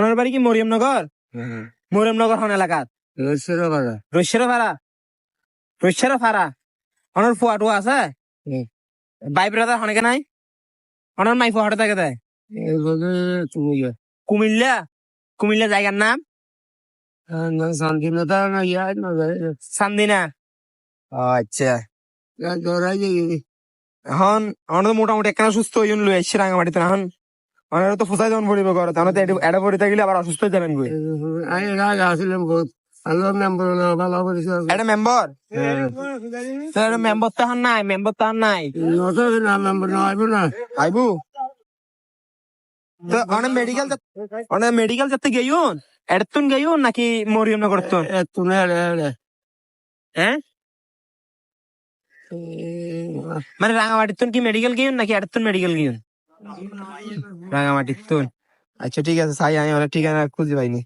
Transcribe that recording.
ওনার বাড়ি কি মরিয়মনগর? মরিয়মনগর হন এলাকাত রসের বাজার রৈশের ভাড়া রৈশের ভাড়া ওনার ফুয়া টুয়া আছে। বাই ব্রাদার হনেকে নাই? ওনার মাই ফুয়া থাকে তাই। কুমিল্লা। কুমিল্লা? জায়গার নাম? না শান্তিনতা না আচ্ছা। এখন আমরা মোটামুটি একখানা সুস্থ হইন লই আসছি রাঙামাটিতে এখন ওনারা তো ফোসাই যখন পড়িব করে তাহলে তো এটা পড়ে থাকলে আবার অসুস্থ হয়ে যাবেন গই আসলাম মেম্বার ভালো এটা মেম্বার? স্যার মেম্বার তো নাই মেম্বার তো নাই। নত না মেম্বার না আইব না। আইবু? তো অনেক মেডিকেল অনেক মেডিকেল যাতে গেইউন এড়তুন গেইউন নাকি মরিয়ম না রে হ্যাঁ মানে রাঙামাটির তুন কি মেডিকেল গেইউন নাকি এড়তুন মেডিকেল গেইউন রাঙামাটির তুই। আচ্ছা ঠিক আছে সাই আমি অনেক ঠিকানা খুঁজে পাইনি।